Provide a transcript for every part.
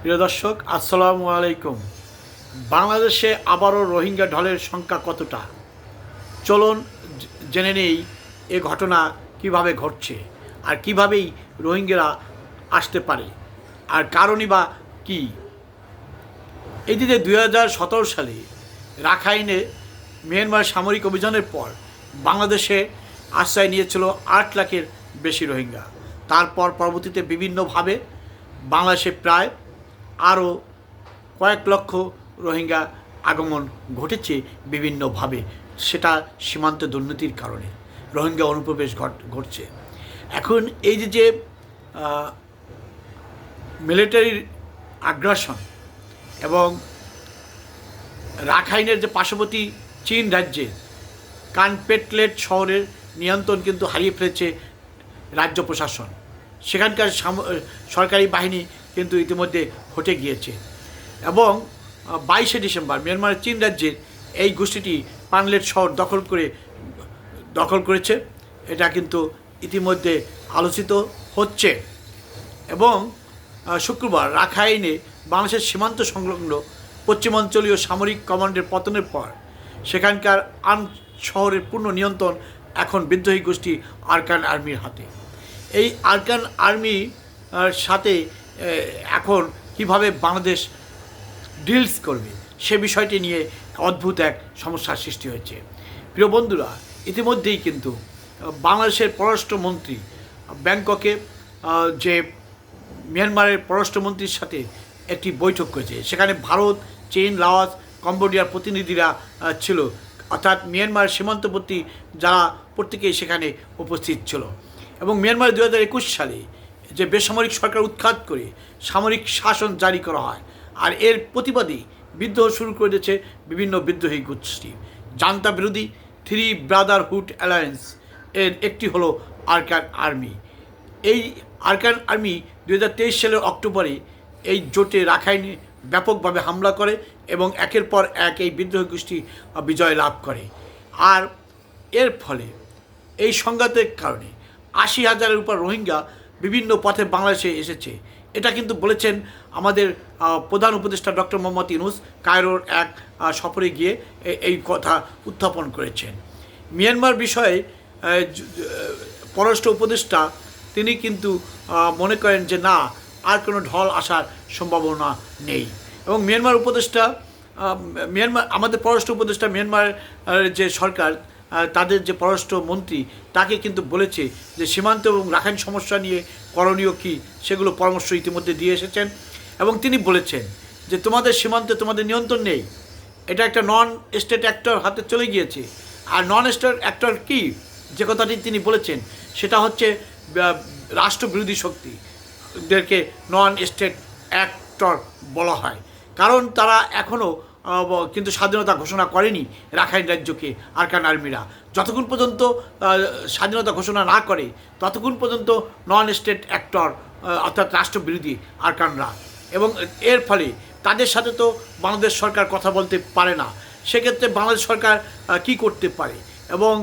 প্রিয় দর্শক, আসসালামু আলাইকুম। বাংলাদেশে আবারও রোহিঙ্গা ঢলের সংখ্যা কতটা? চলুন জেনে নেই এ ঘটনা কীভাবে ঘটছে আর কিভাবেই রোহিঙ্গারা আসতে পারে আর কারণই বা কী? এদিকে দিকে দুই সালে রাখাইনে মিয়ানমার সামরিক অভিযানের পর বাংলাদেশে আশ্রয় নিয়েছিল আট লাখের বেশি রোহিঙ্গা। তারপর পরবর্তীতে বিভিন্নভাবে বাংলাদেশে প্রায় আরও কয়েক লক্ষ রোহিঙ্গা আগমন ঘটেছে বিভিন্নভাবে। সেটা সীমান্ত দুর্নীতির কারণে। রোহিঙ্গা অনুপ্রবেশ ঘট, ঘটছে। এখন এই যে যে মিলিটারির আগ্রাসন এবং রাখাইনের যে পার্শ্ববর্তী চীন রাজ্যে কানপেটলেট শহরের নিয়ন্ত্রণ কিন্তু হারিয়ে ফেলেছে রাজ্য প্রশাসন। সেখানকার সরকারি বাহিনী কিন্তু ইতিমধ্যে হটে গিয়েছে। এবং বাইশে ডিসেম্বর মিয়ানমারের চীন রাজ্যের এই গোষ্ঠীটি পানলেট শহর দখল করে, দখল করেছে। এটা কিন্তু ইতিমধ্যে আলোচিত হচ্ছে। এবং শুক্রবার রাখাইনে বাংলাদেশের সীমান্ত সংলগ্ন পশ্চিমাঞ্চলীয় সামরিক কমান্ডের পতনের পর সেখানকার আন শহরের পূর্ণ নিয়ন্ত্রণ এখন বিদ্রোহী গোষ্ঠী আরকান আর্মির হাতে। এই আরকান আর্মি সাথে এখন কীভাবে বাংলাদেশ ডিলস করবে, সে বিষয়টি নিয়ে অদ্ভুত এক সমস্যার সৃষ্টি হয়েছে। প্রিয় বন্ধুরা, ইতিমধ্যেই কিন্তু বাংলাদেশের পররাষ্ট্রমন্ত্রী ব্যাংককে যে মিয়ানমারের পররাষ্ট্রমন্ত্রীর সাথে একটি বৈঠক করেছে, সেখানে ভারত, চীন, লাওস, কম্বোডিয়ার প্রতিনিধিরা ছিল। অর্থাৎ মিয়ানমার সীমান্তবর্তী যারা প্রত্যেকেই সেখানে উপস্থিত ছিল। এবং মিয়ানমার দু হাজার একুশ সালে যে বেসামরিক সরকার উৎখাত করে সামরিক শাসন জারি করা হয় আর এর প্রতিবাদী বিদ্রোহ শুরু করে দিয়েছে বিভিন্ন বিদ্রোহী গোষ্ঠী। জান্তা বিরোধী, থ্রি ব্রাদারহুড অ্যালায়েন্স এর একটি হলো আরকান আর্মি। এই আরকান আর্মি দু হাজার তেইশ সালের অক্টোবরে এই জোটে রাখাইনে ব্যাপকভাবে হামলা করে এবং একের পর এক এই বিদ্রোহী গোষ্ঠী বিজয় লাভ করে। আর এর ফলে এই সংঘাতের কারণে আশি হাজারের উপর রোহিঙ্গা বিভিন্ন পথে বাংলাদেশে এসেছে। এটা কিন্তু বলেছেন আমাদের প্রধান উপদেষ্টা ডক্টর মোহাম্মদ ইনুস কায়রোর এক সফরে গিয়ে এই কথা উত্থাপন করেছেন। মিয়ানমার বিষয়ে পররাষ্ট্র উপদেষ্টা তিনি কিন্তু মনে করেন যে না, আর কোনো ঢল আসার সম্ভাবনা নেই। এবং মিয়ানমার উপদেষ্টা মিয়ানমার, আমাদের পররাষ্ট্র উপদেষ্টা মিয়ানমার যে সরকার তাদের যে পররাষ্ট্র মন্ত্রী তাকে কিন্তু বলেছে যে সীমান্ত এবং রাখাইন সমস্যা নিয়ে করণীয় কী, সেগুলো পরামর্শ ইতিমধ্যে দিয়ে এসেছেন। এবং তিনি বলেছেন যে তোমাদের সীমান্তে তোমাদের নিয়ন্ত্রণ নেই। এটা একটা নন স্টেট অ্যাক্টর হাতে চলে গিয়েছে। আর নন স্টেট অ্যাক্টর কি? যে কথাটি তিনি বলেছেন, সেটা হচ্ছে রাষ্ট্রবিরোধী শক্তি দেরকে নন স্টেট অ্যাক্টর বলা হয়। কারণ তারা এখনও কিন্তু স্বাধীনতা ঘোষণা করেনি রাখাইন রাজ্যকে আরকান আর্মিরা। যতক্ষণ পর্যন্ত স্বাধীনতা ঘোষণা না করে, ততক্ষণ পর্যন্ত নন স্টেট অ্যাক্টর অর্থাৎ রাষ্ট্রবিরোধী আরকানরা। এবং এর ফলে তাদের সাথে তো বাংলাদেশ সরকার কথা বলতে পারে না। সেক্ষেত্রে বাংলাদেশ সরকার কি করতে পারে? এবং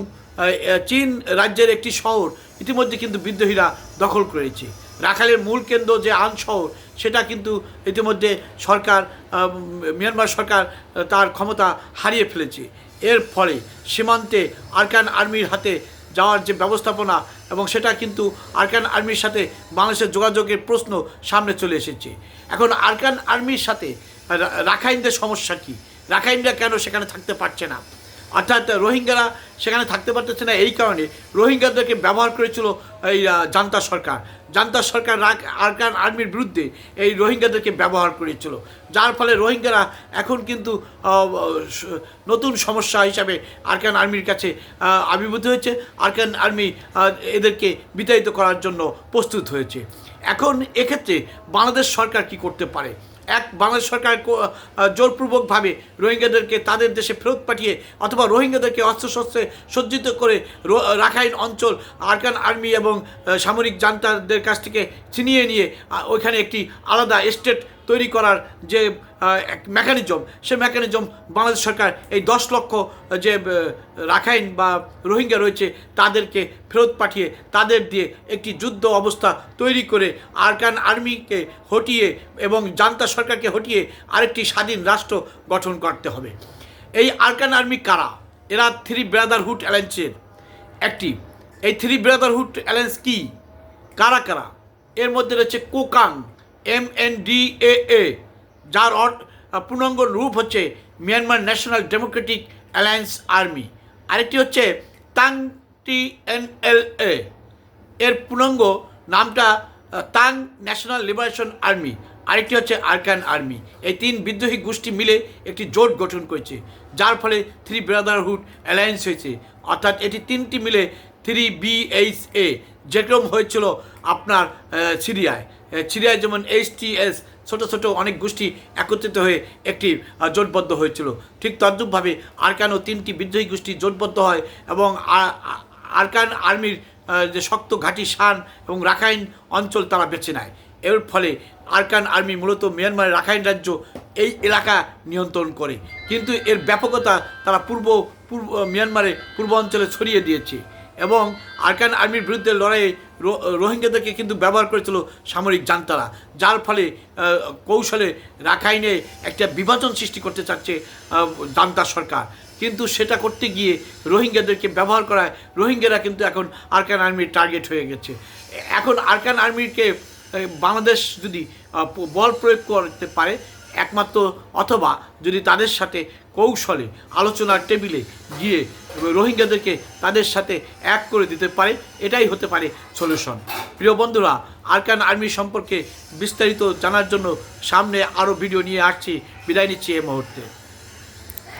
চীন রাজ্যের একটি শহর ইতিমধ্যে কিন্তু বিদ্রোহীরা দখল করেছে। রাখালের মূল কেন্দ্র যে আন শহর, সেটা কিন্তু ইতিমধ্যে সরকার মিয়ানমার সরকার তার ক্ষমতা হারিয়ে ফেলেছে। এর ফলে সীমান্তে আরকান আর্মির হাতে যাওয়ার যে ব্যবস্থাপনা এবং সেটা কিন্তু আরকান আর্মির সাথে বাংলাদেশের যোগাযোগের প্রশ্ন সামনে চলে এসেছে। এখন আরকান আর্মির সাথে রাখাইনদের সমস্যা কী? রাখাইনরা কেন সেখানে থাকতে পারছে না? অর্থাৎ রোহিঙ্গারা সেখানে থাকতে পারতেছে না, এই কারণে রোহিঙ্গাদেরকে ব্যবহার করেছিল এই জান্তা সরকার। জান্তা সরকার আরকান আর্মির বিরুদ্ধে এই রোহিঙ্গাদেরকে ব্যবহার করেছিল। যার ফলে রোহিঙ্গারা এখন কিন্তু নতুন সমস্যা হিসাবে আরকান আর্মির কাছে আবির্ভূত হয়েছে। আরকান আর্মি এদেরকে বিতাড়িত করার জন্য প্রস্তুত হয়েছে। এখন এক্ষেত্রে বাংলাদেশ সরকার কি করতে পারে? এক বাংলাদেশ সরকার জোরপূর্বকভাবে রোহিঙ্গাদেরকে তাদের দেশে ফেরত পাঠিয়ে অথবা রোহিঙ্গাদেরকে অস্ত্রশস্ত্রে সজ্জিত করে রাখাইন অঞ্চল, আরকান আর্মি এবং সামরিক জান্তাদের কাছ থেকে ছিনিয়ে নিয়ে ওইখানে একটি আলাদা স্টেট তৈরি করার যে এক মেকানিজম সে মেকানিজম বাংলাদেশ সরকার এই দশ লক্ষ যে রাখাইন বা রোহিঙ্গা রয়েছে, তাদেরকে ফেরত পাঠিয়ে, তাদের দিয়ে একটি যুদ্ধ অবস্থা তৈরি করে আরকান আর্মিকে হটিয়ে এবং জান্তা সরকারকে হটিয়ে আরেকটি স্বাধীন রাষ্ট্র গঠন করতে হবে। এই আরকান আর্মি কারা? এরা থ্রি ব্রাদারহুড অ্যালায়েন্সের। একটি, এই থ্রি ব্রাদারহুড অ্যালায়েন্স কি? কারা কারা? এর মধ্যে রয়েছে Kokang. M N D A A যার পূর্ণাঙ্গ রূপ হচ্ছে Myanmar National Democratic Alliance Army. আরেকটি হচ্ছে তাং টি এন এল এ, এর পূর্ণাঙ্গ নামটা তাং ন্যাশনাল লিবারেশন আর্মি। আরেকটি হচ্ছে আরকান আর্মি। এই তিন বিদ্রোহী গোষ্ঠী মিলে একটি জোট গঠন করেছে, যার ফলে থ্রি ব্রাদারহুড অ্যালায়েন্স হয়েছে। অর্থাৎ এটি তিনটি মিলে থ্রি বিএইচ এ, যেরকম হয়েছিল আপনার সিরিয়ায়। সিরিয়ায় যেমন এইচ টি এস ছোটো ছোটো অনেক গোষ্ঠী একত্রিত হয়ে একটি জোটবদ্ধ হয়েছিল। ঠিক তদ্রূপভাবে আরকানও তিনটি বিদ্রোহী গোষ্ঠী জোটবদ্ধ হয় এবং আরকান আর্মির যে শক্ত ঘাঁটি, শান এবং রাখাইন অঞ্চল তারা বেছে নেয়। এর ফলে আরকান আর্মি মূলত মিয়ানমারের রাখাইন রাজ্য এই এলাকা নিয়ন্ত্রণ করে। কিন্তু এর ব্যাপকতা তারা পূর্ব পূর্ব, মিয়ানমারের পূর্ব অঞ্চলে ছড়িয়ে দিয়েছে এবং আরকান আর্মির বিরুদ্ধে লড়াইয়ে রোহিঙ্গাদেরকে কিন্তু ব্যবহার করেছিল সামরিক জান্তারা যার ফলে কৌশলে রাখাইনে একটা বিভাজন সৃষ্টি করতে চাচ্ছে আহ, জান্তা সরকার। কিন্তু সেটা করতে গিয়ে রোহিঙ্গাদেরকে ব্যবহার করায় রোহিঙ্গারা কিন্তু এখন আরকান আর্মির টার্গেট হয়ে গেছে। এখন আরকান আর্মিকে বাংলাদেশ যদি বল প্রয়োগ করতে পারে একমাত্র অথবা যদি তাদের সাথে কৌশলে, আলোচনার টেবিলে গিয়ে রোহিঙ্গাদেরকে তাদের সাথে এক করে দিতে পারে, এটাই হতে পারে সলিউশন প্রিয় বন্ধুরা, আরকান আর্মি সম্পর্কে বিস্তারিত জানার জন্য সামনে আরও ভিডিও নিয়ে আসছি। বিদায় নিচ্ছি এই মুহূর্তে।